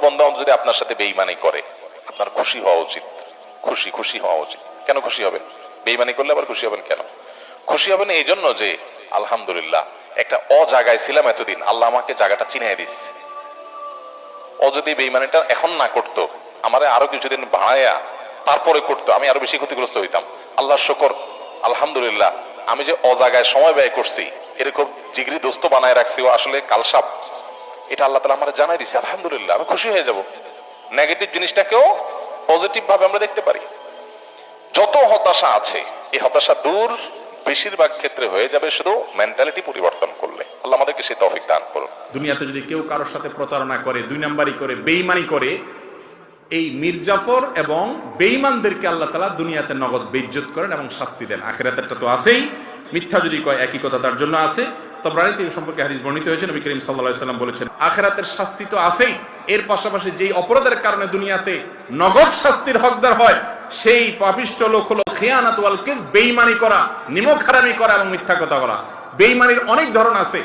কোনো বন্ধু যদি আপনার সাথে বেইমানি করে, আপনার খুশি হওয়া উচিত। খুশি খুশি হওয়া উচিত। কেন খুশি হবেন? বেইমানি করলে আবার খুশি হবেন কেন? খুশি হবেন এই জন্য যে, আলহামদুলিল্লাহ, একটা অ জায়গায় ছিলাম এতদিন, আল্লাহ আমাকে জায়গাটা চিনিয়ে দিচ্ছে ও যদি বেইমানিটা এখন না করতো, আমারে আরও কিছুদিন বাড়ায়া তারপরে করতো, আমি আরও বেশি ক্ষতিগ্রস্ত হইতাম। আল্লাহ শকর, আলহামদুলিল্লাহ, আমি যে অজাগায় সময় ব্যয় করছি এরকম জিগরি দোস্ত বানায় রাখছি, ও আসলে কালসাপ। এটা আল্লাহ তালা আমার জানাই দিছে, আলহামদুলিল্লাহ, আমি খুশি হয়ে যাব। নেগেটিভ জিনিসটাকেও পজিটিভ ভাবে আমরা দেখতে পারি। যত হতাশা আছে, এই হতাশা দূর বেশিরভাগ ক্ষেত্রে হয়ে যাবে শুধু মেন্টালিটি পরিবর্তন করলে। আল্লাহ আমাদেরকে সেই তৌফিক দান করুন। দুনিয়াতে যদি কেউ কারোর সাথে প্রতারণা করে, দুই নাম্বারই করে বেইমানি করে, এই মির্জাফর এবং বেইমানদেরকে আল্লাহ তালা দুনিয়াতে নগদ বেইজ্জত করেন এবং শাস্তি দেন। আখেরাতেরটা তো আছেই। মিথ্যা যদি কয়, একই কথা তার জন্য আছে। তবরানিতে তিনি সম্পর্কে হাদিস বর্ণিত হয়েছে। নবী করিম সাল্লা সাল্লাম বলেছেন, আখেরাতের শাস্তি তো আছেই। এর পাশাপাশি যেই অপরাধের কারণে দুনিয়াতে নগদ শাস্তির হকদার হয়, সেই পাপিষ্ট লোক হলো খেয়ানাত ওয়াল কেস বেইমানি করা নিমক হারামি করা এবং মিথ্যা কথা বলা। বেইমানির অনেক ধরন আছে।